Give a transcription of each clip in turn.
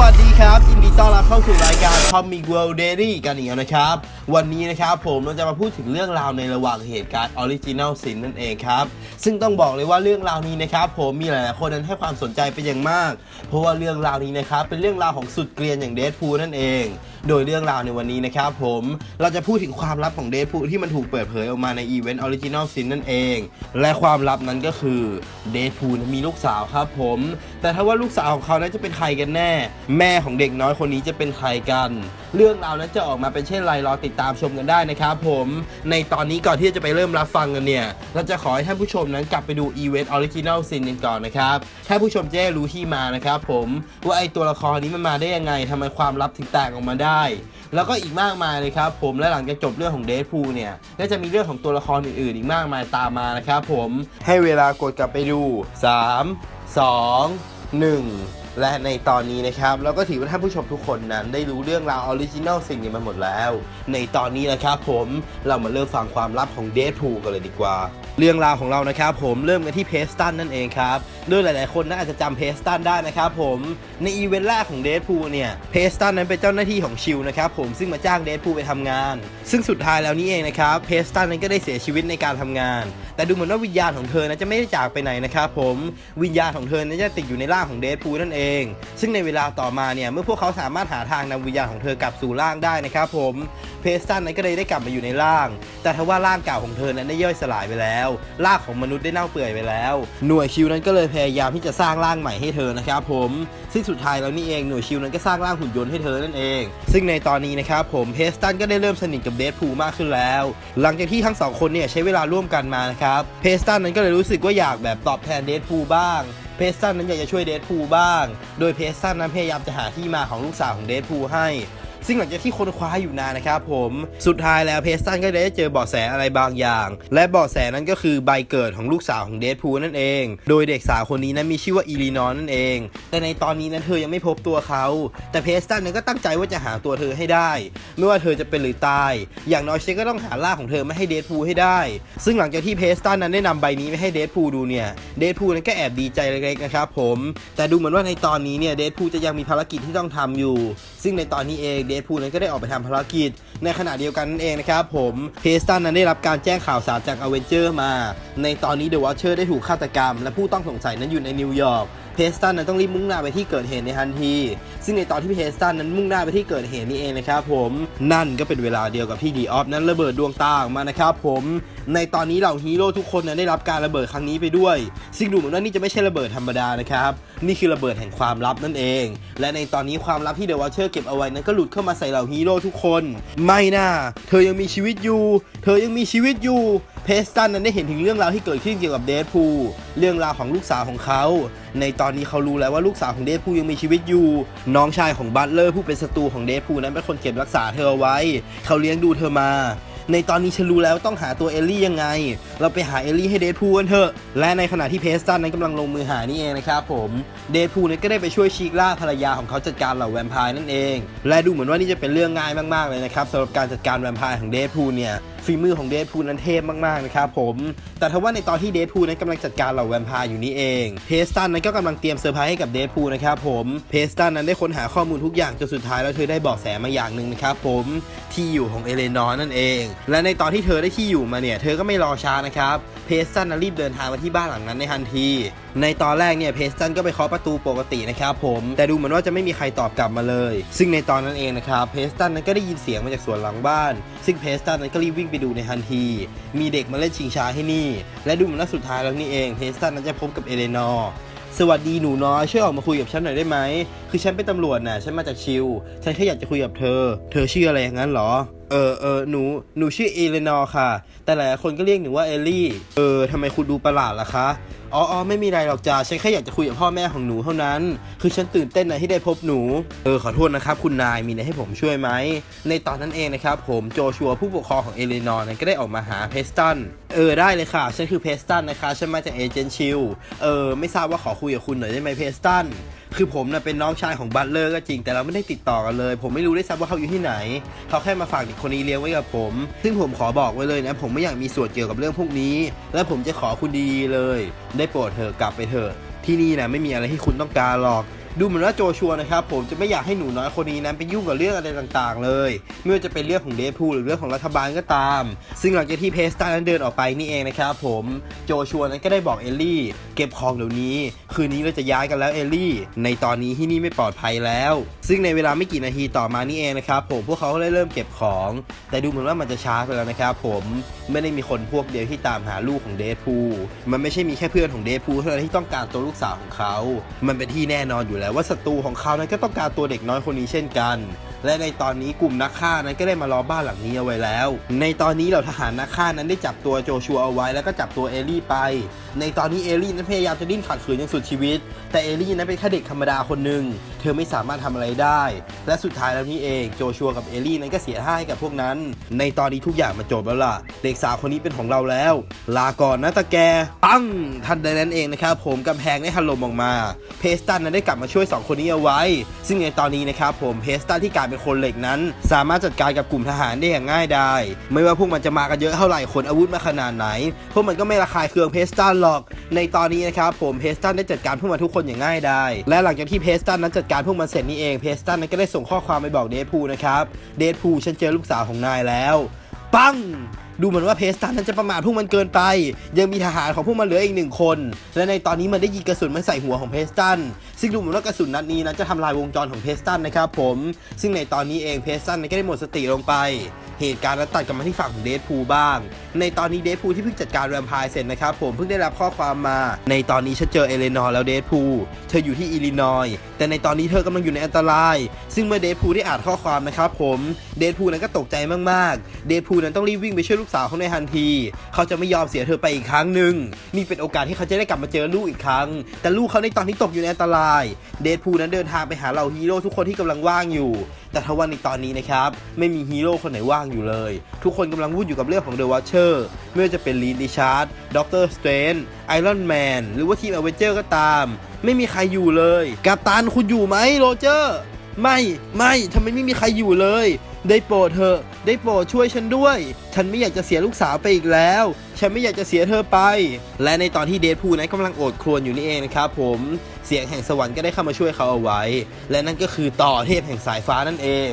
วัสดีครับยิน ต้อนรับเข้าสู่รายการ Comic World Daily กันอีกแล้วนะครับ วันนี้นะครับผมเราจะมาพูดถึงเรื่องราวในระหว่างเหตุการณ์ Original Sin นั่นเองครับ ซึ่งต้องบอกเลยว่าเรื่องราวนี้นะครับผมมีหลายๆคนนั้นให้ความสนใจเป็นอย่างมาก เพราะว่าเรื่องราวนี้นะครับเป็นเรื่องราวของสุดเกรียนอย่างเดดพูนั่นเอง โดยเรื่องราวในวันนี้นะครับผมเราจะพูดถึงความลับของเดดพูที่มันถูกเปิดเผยออกมาในอีเวนต์ Original Sin นั่นเอง และความลับนั้นก็คือเดดพูมีลูกสาวครับผม แต่ถ้าว่าลูกสาวของเขานั้นจะเป็นใครกันแน่ แม่ของเด็กน้อยคนนี้จะเป็นใครกัน เรื่องราวนั้นจะออกมาเป็นเช่นไรรอติดตามชมกันได้นะครับผมในตอนนี้ก่อนที่จะไปเริ่มรับฟังกันเนี่ยเราจะขอให้ท่านผู้ชมนั้นกลับไปดูอีเวนต์ออริจินัลซีนกันก่อนนะครับถ้าผู้ชมจะได้รู้ที่มานะครับผมว่าไอตัวละครนี้มันมาได้ยังไงทำไมความลับถึงแตกออกมาได้ แล้วก็อีกมากมายเลยครับผมและหลังจากจบเรื่องของเดทพูเนี่ยก็จะมีเรื่องของตัวละครอื่นๆ อีกมากมายตามมานะครับผมให้เวลากดกลับไปดู 3 2 1 และในตอนนี้นะครับเราก็ถือว่าท่านผู้ชมทุกคนนั้นได้รู้เรื่องราวออริจินัลสิ่งนี้มาหมดแล้ว ในตอนนี้นะครับผมเรามาเริ่มฟังความลับของเดทพูกันเลยดีกว่า เรื่องราวของเรานะครับผมเริ่มกันที่เพสตันนั่นเองครับโดยหลาย ๆ คนน่าจะจำเพสตันได้นะครับผมในอีเวนต์แรกของเดทพูเนี่ยเพสตันนั้นเป็นเจ้าหน้าที่ของชิลนะครับผมซึ่งมาจ้างเดทพูไปทำงาน ซึ่งสุดท้ายแล้วนี่เองนะครับเพสตันนั้นก็ได้เสียชีวิตในการทำงาน แต่ดูเหมือนว่าวิญญาณของเธอนั้นจะไม่ได้จากไปไหนนะครับผมวิญญาณของเธอนั้นจะติดอยู่ในร่างของเดทพูนั่นเองซึ่งในเวลาต่อมาเนี่ยเมื่อพวกเขาสามารถหาทางนำวิญญาณของเธอกลับสู่ร่างได้นะครับผมเพสตันนั้นก็เลยได้กลับมาอยู่ในร่าง แต่ทว่าร่างเก่าของเธอนั้นได้ย่อยสลายไปแล้วร่างของมนุษย์ได้เน่าเปื่อยไปแล้ว หน่วยชิวนั้นก็เลยพยายามที่จะสร้างร่างใหม่ให้เธอนะครับผมซึ่งสุดท้ายแล้วนี่เองหน่วยชิวนั้นก็สร้างร่างหุ่นยนต์ให้เธอนั่นเอง ซึ่งในตอนนี้นะครับผมเพสตันก็ได้เริ่มสนิทกับเดดพูมากขึ้นแล้ว หลังจากที่ทั้งสองคนเนี่ยใช้เวลาร่วมกันมานะครับเพสตันนั้นก็เลยรู้สึกว่าอยากแบบตอบแทนเดดพูบ้าง เพสตันนั้นอยากจะช่วยเดดพูลบ้าง โดยเพสตันนั้นพยายามจะหาที่มาของลูกสาวของเดดพูลให้ ซึ่งหลังจากที่ค้นคว้าอยู่นานนะครับผมสุดท้ายแล้วเพสตันก็ได้เจอเบาะแสอะไรบางอย่าง และเบาะแสนั้นก็คือใบเกิดของลูกสาวของเดดพูลนั่นเอง โดยเด็กสาวคนนี้นั้นมีชื่อว่าอีลีนอนนั่นเอง แต่ในตอนนี้นั้นเธอยังไม่พบตัวเขา แต่เพสตันนั้นก็ตั้งใจว่าจะหาตัวเธอให้ได้ ไม่ว่าเธอจะเป็นหรือตาย อย่างน้อยเชนก็ต้องหาล่าของเธอไม่ให้เดดพูลให้ได้ ซึ่งหลังจากที่เพสตันนั้นได้นำใบนี้ไปให้เดดพูลดูเนี่ยเดดพูลนั้นก็แอบดีใจเล็กๆนะครับผม แต่ดูเหมือนว่าในตอนนี้เนี่ยเดดพูลจะยังมีภารกิจที่ต้องทำอยู่ ซึ่งในตอนนี้เองเดดพูลนั้นก็ได้ออกไปทำภารกิจ ในขณะเดียวกันนั่นเองนะครับผมเพสตันนั้นได้รับการแจ้งข่าวสารจากอเวนเจอร์มา ในตอนนี้เดอะวอชเชอร์ได้ถูกฆาตกรรม และผู้ต้องสงสัยนั้นอยู่ในนิวยอร์ก เพสตันนั้นต้องรีบมุ่งหน้าไปที่เกิดเหตุในทันที ซึ่งในตอนที่เพสตันนั้นมุ่งหน้าไปที่เกิดเหตุนี้เองนะครับผมนั่นก็เป็นเวลาเดียวกับที่ดีออฟนั้นระเบิดดวงตาออกมานะครับผมในตอนนี้เหล่าฮีโร่ทุกคนนั้นได้รับการระเบิดครั้งนี้ไปด้วย ซึ่งดูเหมือนว่านี่จะไม่ใช่ระเบิดธรรมดานะครับนี่คือระเบิดแห่งความลับนั่นเอง และในตอนนี้ความลับที่เดอะวอชเชอร์เก็บเอาไว้นั้นก็หลุดเข้ามาใส่เหล่าฮีโร่ทุกคน ไม่น่าเธอยังมีชีวิตอยู่ เธอยังมีชีวิตอยู่ เพสตันนั้นได้เห็นถึงเรื่องราวที่เกิดขึ้นเกี่ยวกับเดดพูลเรื่องราวของลูกสาวของเขา ในตอนนี้เขารู้แล้วว่าลูกสาวของเดดพูลยังมีชีวิตอยู่ น้องชายของบัตเลอร์ผู้เป็นศัตรูของเดดพูลนั้นเป็นคนเก็บรักษาเธอเอาไว้ เขาเลี้ยงดูเธอมาในตอนนี้ฉันรู้แล้วต้องหาตัวเอลลี่ยังไง เราไปหาเอลลี่ให้เดดพูลกันเถอะ และในขณะที่เพสตันนั้นกำลังลงมือหานี่เองนะครับผม เดดพูลนี่ยก็ได้ไปช่วยชีกล่าภรรยาของเขาจัดการเหล่าแวมไพร์นั่นเอง และดูเหมือนว่านี่จะเป็นเรื่องง่ายมากๆเลยนะครับสำหรับการจัดการแวมไพร์ของเดดพูลเนี่ย ฝีมือของเดดพูลนั้นเทพมากๆนะครับผมแต่ทว่าในตอนที่เดดพูลนั้นกำลังจัดการเหล่าแวมไพร์อยู่นี่เองเพสตันนั้นก็กำลังเตรียมเซอร์ไพรส์ให้กับเดดพูลนะครับผมเพสตันนั้นได้ค้นหาข้อมูลทุกอย่างจนสุดท้ายแล้วเธอได้เบอกแสมาอย่างหนึ่งนะครับผมที่อยู่ของเอเลนอร์นั่นเอง และในตอนที่เธอได้ที่อยู่มาเนี่ยเธอก็ไม่รอช้านะครับเพสตันนั้นรีบเดินทางมาที่บ้านหลังนั้นในทันที ในตอนแรกเนี่ยเพสตันก็ไปเคาะประตูปกตินะครับผมแต่ดูเหมือนว่าจะไม่มีใครตอบกลับมาเลย ซึ่งในตอนนั้นเองนะครับเพสตันนั้นก็ได้ยินเสียงมาจากสวนหลังบ้าน ซึ่งเพสตันนั้นก็รีบวิ่งไปดูในทันที มีเด็กมาเล่นชิงช้าให้นี่ และดูเหมือนว่าสุดท้ายแล้วนี่เองเพสตันนั้นจะพบกับเอเลนอร์สวัสดีหนูน้อยช่วยออกมาคุยกับฉันหน่อยได้ไหม คือฉันเป็นตำรวจน่ะฉันมาจากชิว ฉันแค่อยากจะคุยกับเธอ เธอชื่ออะไรอย่างนั้นเหรอ เออเออหนูหนูชื่อเอเลนอร์ค่ะ แต่หลายคนก็เรียกหนูว่าเอลลี่ เออทำไมคุณดูประหลาดล่ะคะ อ๋ออไม่มีอะไรหรอกจ้าฉันแค่อยากจะคุยกับพ่อแม่ของหนูเท่านั้น คือฉันตื่นเต้นนะที่ได้พบหนู เออขอโทษนะครับคุณนายมีอะไรให้ผมช่วยไหม ในตอนนั้นเองนะครับผมโจชัวผู้ปกครองของเอเลนอร์นั้นก็ได้ออกมาหาเพสตัน เออได้เลยค่ะ ฉันคือเพสตันนะคะ ฉันมาจากเอเจนต์ชิล เออไม่ทราบว่าขอคุยกับคุณหน่อยได้ไหมเพสตัน คือผมนะเป็นน้องชายของบัตเลอร์ก็จริงแต่เราไม่ได้ติดต่อกันเลย ผมไม่รู้ได้วยซ้ำว่าเขาอยู่ที่ไหน เขาแค่มาฝากเด็กคนนี้เลี้ยงไว้กับผม ซึ่งผมขอบอกไว้เลยนะผมไม่อยากมีส่วนเกี่ยวกับเรื่องพวกนี้ และผมจะขอคุณดีเลย ได้โปรดเถอะกลับไปเถอะที่นี่นะไม่มีอะไรที่คุณต้องการหรอก ดูเหมือนว่าโจชัวนะครับผมจะไม่อยากให้หนูน้อยคนนี้นั้นไปยุ่งกับเรื่องอะไรต่างๆ เลย ไม่ว่าจะเป็นเรื่องของเดฟพูหรือเรื่องของรัฐบาลก็ตาม ซึ่งหลังจากที่เพสตานั้นเดินออกไปนี่เองนะครับผมโจชัวนั้นก็ได้บอกเอลลี่ เก็บของเดี๋ยวนี้ คืนนี้เราจะย้ายกันแล้วเอลลี่ ในตอนนี้ที่นี่ไม่ปลอดภัยแล้ว ซึ่งในเวลาไม่กี่นาทีต่อมานี่เองนะครับผมพวกเขาก็ได้เริ่มเก็บของ แต่ดูเหมือนว่ามันจะช้าไปแล้วนะครับผมไม่ได้มีคนพวกเดียวที่ตามหาลูกของเดฟพูมันไม่ใช่มีแค่เพื่อนของเดฟพูเท่านั้นที่ต้องการตัวลูกสาวของเขา มันเป็นที่แน่นอนอยู่แล้วว่าศัตรูของเขานั้นก็ต้องการตัวเด็กน้อยคนนี้เช่นกัน และในตอนนี้กลุ่มนักฆ่านั้นก็ได้มาล้อบ้านหลังนี้เอาไว้แล้ว ในตอนนี้เหล่าทหารนักฆ่านั้นได้จับตัวโจชัวเอาไว้แล้วก็จับตัวเอลลี่ไป ในตอนนี้เอลลี่นั้นพยายามจะดิ้นขัดขืนอย่างสุดชีวิต แต่เอลลี่นั้นเป็นแค่เด็กธรรมดาคนหนึ่ง ธอไม่สามารถทำอะไรได้ และสุดท้ายแล้วนี่เองโจชัวกับเอลลี่นั้นก็เสียท่าให้กับพวกนั้น ในตอนนี้ทุกอย่างมาจบแล้วล่ะ เด็กสาวคนนี้เป็นของเราแล้ว ลาก่อนนะตะแก ปังทันใดนั้นเองนะครับผมกำแพงได้ถล่มออกมา เพสตันนั้นได้กลับมาช่วย 2 คนนี้เอาไว้ ซึ่งในตอนนี้นะครับผมเพสตันที่กลายเป็นคนเหล็กนั้น สามารถจัดการกับกลุ่มทหารได้อย่างง่ายดายไม่ว่าพวกมันจะมากันเยอะเท่าไหร่ขนอาวุธมาขนาดไหน พวกมันก็ไม่ระคายเคืองเพสตันหรอก ในตอนนี้นะครับผมเพสตันได้จัดการพวกมันทุกคนอย่างง่ายดายและหลังจากที่เพสตันนั้นจัดการการพวกมันเสร็จนี่เองเพสตันนั้นก็ได้ส่งข้อความไปบอกเดดพูนะครับเดดพูฉันเจอลูกสาวของนายแล้วปังดูเหมือนว่าเพสตันนั้นจะประมาทพวกมันเกินไป ยังมีทหารของพวกมันเหลืออีกหนึ่งคน และในตอนนี้มันได้ยิงกระสุนมาใส่หัวของเพสตัน ซึ่งดูเหมือนว่ากระสุนนัดนี้นั้นจะทำลายวงจรของเพสตันนะครับผม ซึ่งในตอนนี้เองเพสตันนั้นก็ได้หมดสติลงไป เหตุการณ์นั้นตัดกลับมาที่ฝั่งของเดดพูบ้าง ในตอนนี้เดดพูที่เพิ่งจัดการแวมไพร์เสร็จนะครับผมเพิ่งได้รับข้อความมา ในตอนนี้ฉันเจอเอเลนอร์แล้วเดดพูเธออยู่ที่อิลลินอยส์แต่ในตอนนี้เธอกำลังอยู่ในอันตราย ซึ่งเมื่อเดดพูได้อ่านข้อความนะครับผมเดดพูนั้นก็ตกใจมากๆ เดดพูนั้นต้องรีบวิ่งไปช่วยลูกสาวเขาในทันที เขาจะไม่ยอมเสียเธอไปอีกครั้งหนึ่งนี่เป็นโอกาสที่เขาจะได้กลับมาเจอลูกอีกครั้ง แต่ลูกเขาในตอนนี้ตกอยู่ในอันตราย เดดพูนั้นเดินทางไปหาเหล่าฮีโร่ทุกคนที่กำลังว่างอยู่ แต่ทว่าในตอนนี้นะครับไม่มีฮีโร่คนไหนว่างอยู่เลย ทุกคนกำลังวุ่นอยู่กับเรื่องของเดอะว t เชอร์ไม่ว่าจะเป็นลีดิชาร์ดด็อกเตอร์สเตรนไอรอนแมนหรือว่าทีมอเวนเจอร์ก็ตาม ไม่มีใครอยู่เลยกัปตันคุณอยู่ไหมโรเจอร์ ไม่ไม่ทำไมไม่มีใครอยู่เลย ได้โปรดเถอะ ได้โปรดช่วยฉันด้วย ฉันไม่อยากจะเสียลูกสาวไปอีกแล้ว ฉันไม่อยากจะเสียเธอไป และในตอนที่เดดพูนั้นกำลังโอดครวญอยู่นี่เองนะครับผม เสียงแห่งสวรรค์ก็ได้เข้ามาช่วยเขาเอาไว้ และนั่นก็คือต่อเทพแห่งสายฟ้านั่นเอง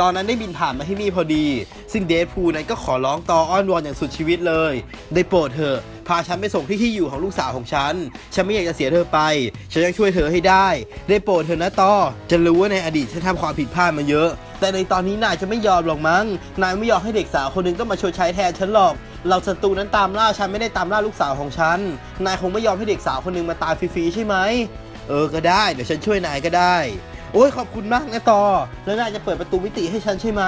ตอนนั้นได้บินผ่านมาที่นี่พอดี ซึ่งเดดพูนั้นก็ขอร้องต่ออ้อนวอนอย่างสุดชีวิตเลย ได้โปรดเถอะ พาฉันไปส่งที่ที่อยู่ของลูกสาวของฉัน ฉันไม่อยากจะเสียเธอไป ฉันจะช่วยเธอให้ได้ ได้โปรดเถอะนะต่อ จะรู้ว่าในอดีตฉันทำความผิดพลาดมาเยอะ แต่ในตอนนี้นายจะไม่ยอมหรอกมั้ง นายไม่ยอมให้เด็กสาวคนหนึงต้องมาชดใช้แทนฉันหรอก เราศัตรูนั้นตามล่าฉันไม่ได้ตามล่าลูกสาวของฉัน นายคงไม่ยอมให้เด็กสาวคนหนึงมาตายฟรีๆใช่ไหม เออ ก็ได้ เดี๋ยวฉันช่วยนายก็ได้โอ้ยขอบคุณมากนะต่อ แล้วนายจะเปิดประตูมิติให้ฉันใช่ไหม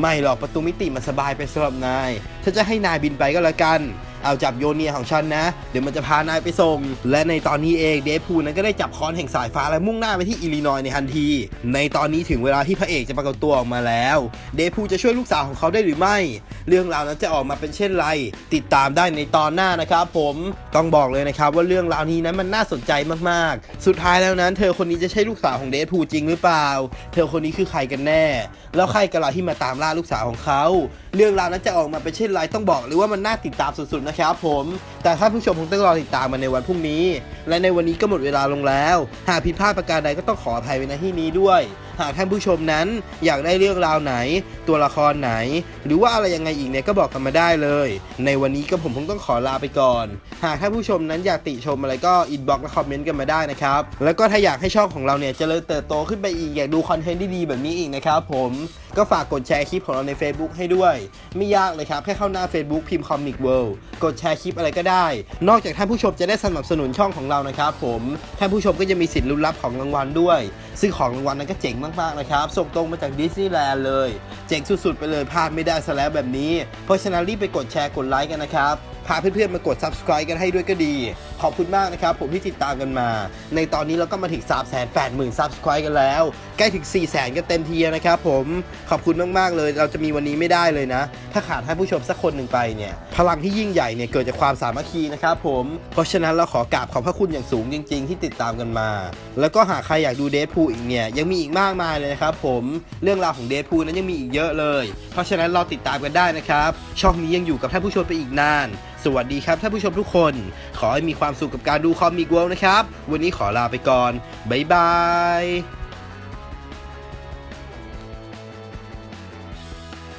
ไม่หรอกประตูมิติมันสบายไปสำหรับนาย ฉันจะให้นายบินไปก็แล้วกัน เอาจับโยเนียของฉันนะ เดี๋ยวมันจะพานายไปส่ง และในตอนนี้เองเดฟพูนั้นก็ได้จับค้อนแห่งสายฟ้าและมุ่งหน้าไปที่อิลลินอยในทันที ในตอนนี้ถึงเวลาที่พระเอกจะปรากฏตัวออกมาแล้ว เดฟพูจะช่วยลูกสาวของเขาได้หรือไม่ เรื่องราวนั้นจะออกมาเป็นเช่นไร ติดตามได้ในตอนหน้านะครับผมต้องบอกเลยนะครับว่าเรื่องราวนี้นั้นมันน่าสนใจมากๆ สุดท้ายแล้วนั้น เธอคนนี้จะใช่ลูกสาวของเดฟพูจริงหรือเปล่า เธอคนนี้คือใครกันแน่ แล้วใครกันล่ะที่มาตามล่าลูกสาวของเขา เรื่องราวนั้นจะออกมาเป็นเช่นไรต้องบอกเลยว่ามันน่าติดตามสุดๆนะครับผม แต่ถ้าผู้ชมคงต้องรอติดตามมาในวันพรุ่งนี้ และในวันนี้ก็หมดเวลาลงแล้ว หากผิดพลาดประการใดก็ต้องขออภัยไว้ในที่นี้ด้วย หากท่านผู้ชมนั้นอยากได้เรื่องราวไหน ตัวละครไหน หรือว่าอะไรยังไงอีกเนี่ยก็บอกกันมาได้เลย ในวันนี้ก็ผมคงต้องขอลาไปก่อน หากท่านผู้ชมนั้นอยากติชมอะไรก็อินบ็อกซ์และคอมเมนต์กันมาได้นะครับแล้วก็ถ้าอยากให้ช่องของเราเนี่ยเจริญเติบโตขึ้นไปอีกอยากดูคอนเทนต์ดีๆแบบนี้อีกนะครับผม ก็ฝากกดแชร์คลิปของเราใน Facebook ให้ด้วย ไม่ยากเลยครับ แค่เข้าหน้า Facebook พิมพ์ Comic World กดแชร์คลิปอะไรก็ได้ นอกจากท่านผู้ชมจะได้สนับสนุนช่องของเรานะครับผมท่านผู้ชมก็จะมีสิทธิ์ลุ้นรับของรางวัลด้วย ซึ่งของรางวัลนั้นก็เจ๋งมากๆนะครับส่งตรงมาจากดิสนีย์แลนด์เลย เจ๋งสุดๆไปเลยพลาดไม่ได้ซะแล้วแบบนี้ เพราะฉะนั้นรีบไปกดแชร์กดไลค์กันนะครับ พาเพื่อนๆมากด subscribe กันให้ด้วยก็ดี ขอบคุณมากนะครับผมที่ติดตามกันมา ในตอนนี้เราก็มาถึง3 8 0 0 0 0 subscribe กันแล้ว ใกล้ถึง 4 0 0 0 0 0กันเต็มทีแล้วนะครับผมขอบคุณมากๆเลย เราจะมีวันนี้ไม่ได้เลยนะ ถ้าขาดท่านผู้ชมสักคนหนึ่งไปเนี่ย พลังที่ยิ่งใหญ่เนี่ยเกิดจากความสามัคคีนะครับผมเพราะฉะนั้นเราขอกราบขอบพระคุณอย่างสูงจริง ๆ ที่ติดตามกันมา แล้วก็หากใครอยากดูเด p พูอีกเนี่ยยังมีอีกมากมายเลยนะครับผมเรื่องราวของเด p พูนั้นยังมีอีกเยอะเลย เพราะฉะนั้นเราติดตามกันได้นะครับช่องนี้ยังอยู่กับท่านผู้ชมไปอีกนานสวัสดีครับท่านผู้ชมทุกคน ขอให้มีความสุขกับการดูคอมิกเวิลด์นะครับ วันนี้ขอลาไปก่อน บ๊ายบาย